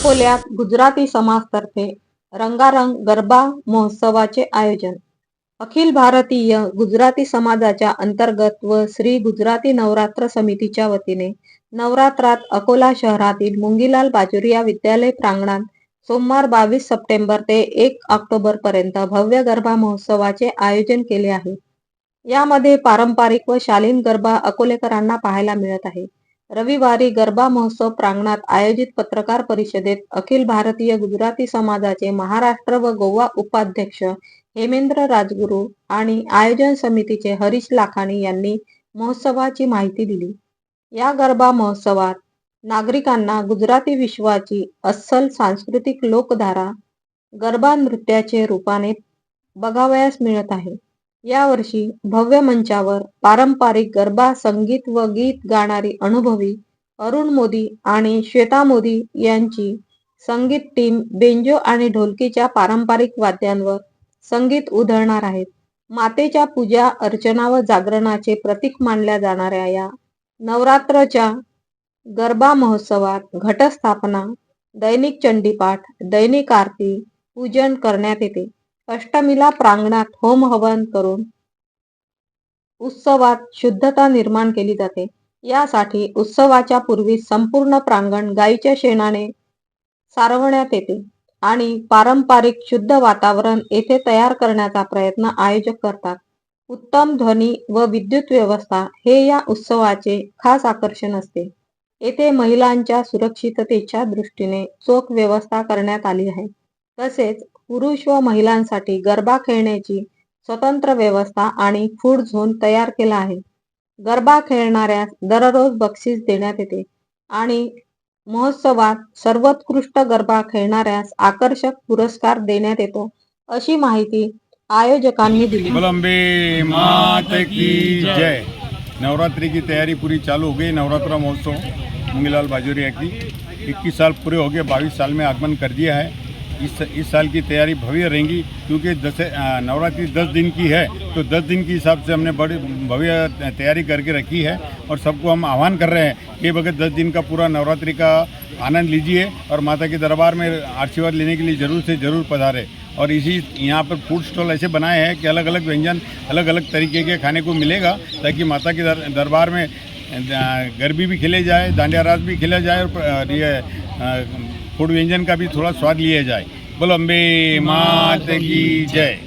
अकोल्यात गुजराती समाजतर्फे रंगारंग गरबा महोत्सवाचे आयोजन. अखिल भारतीय गुजराती समाजाच्या अंतर्गत व श्री गुजराती नवरात्र समितीच्या वतीने नवरात्रात अकोला शहरातील मुंगीलाल बाजुरिया विद्यालय प्रांगणात सोमवार बावीस सप्टेंबर ते एक ऑक्टोबर पर्यंत भव्य गरबा महोत्सवाचे आयोजन केले आहे. यामध्ये पारंपरिक व शालीन गरबा अकोलेकरांना पाहायला मिळत आहे. रविवारी गरबा महोत्सव प्रांगणात आयोजित पत्रकार परिषदेत अखिल भारतीय गुजराती समाजाचे महाराष्ट्र व गोवा उपाध्यक्ष हेमेंद्र राजगुरू आणि आयोजन समितीचे हरीश लाखाणी यांनी महोत्सवाची माहिती दिली. या गरबा महोत्सवात नागरिकांना गुजराती विश्वाची अस्सल सांस्कृतिक लोकधारा गरबा नृत्याचे रूपाने बघावयास मिळत आहे. यावर्षी भव्य मंचावर पारंपरिक गरबा संगीत व गीत गाणारी अनुभवी अरुण मोदी आणि श्वेता मोदी यांची संगीत टीम बेंजो आणि ढोलकीच्या पारंपरिक वाद्यांवर संगीत उधळणार आहेत. मातेच्या पूजा अर्चना व जागरणाचे प्रतीक मानल्या जाणाऱ्या या नवरात्रच्या गरबा महोत्सवात घटस्थापना दैनिक चंडीपाठ दैनिक आरती पूजन करण्यात येते. अष्टमीला प्रांगणात होम हवन करून उत्सवात शुद्धता निर्माण केली जाते. यासाठी उत्सवाच्या पूर्वी संपूर्ण प्रांगण गायीच्या शेणाने सारवण्यात येते आणि पारंपरिक शुद्ध वातावरण येथे तयार करण्याचा प्रयत्न आयोजक करतात. उत्तम ध्वनी व विद्युत व्यवस्था हे या उत्सवाचे खास आकर्षण असते. येथे महिलांच्या सुरक्षिततेच्या दृष्टीने चोख व्यवस्था करण्यात आली आहे. तसेच पुरुष व महिलांसाठी गरबा खेळण्याची स्वतंत्र व्यवस्था आणि फूड झोन तयार केला आहे. गरबा खेळणाऱ्यास दररोज बक्षीस देण्यात येते आणि महोत्सवात सर्वोत्कृष्ट गरबा खेळणाऱ्यास आकर्षक पुरस्कार देण्यात येतो अशी माहिती आयोजकांनी दिली. मात की जय. नवरात्रि की तैयारी पूरी चालू हो गई नवरात्रा महोत्सव। मुंगीलाल बाजोरिया की 21 साल पूरे हो गए 22 साल में आगमन कर दिया है। इस इस साल की तैयारी भव्य रहेंगी क्योंकि दस नवरात्रि 10 दिन की है तो 10 दिन के हिसाब से हमने बड़ी भव्य तैयारी करके रखी है और सबको हम आह्वान कर रहे हैं कि बगैर दस दिन का पूरा नवरात्रि का आनंद लीजिए और माता के दरबार में आशीर्वाद लेने के लिए ज़रूर से ज़रूर पधारें। और इसी यहाँ पर फ़ूड स्टॉल ऐसे बनाए हैं कि अलग अलग व्यंजन अलग अलग तरीके के खाने को मिलेगा ताकि माता के दर, दरबार में गरबी भी खेले जाए दांडिया रास भी खेला जाए और ये फूड व्यंजन का भी थोड़ा स्वाद लिया जाए बोलो अम्बे मात की जय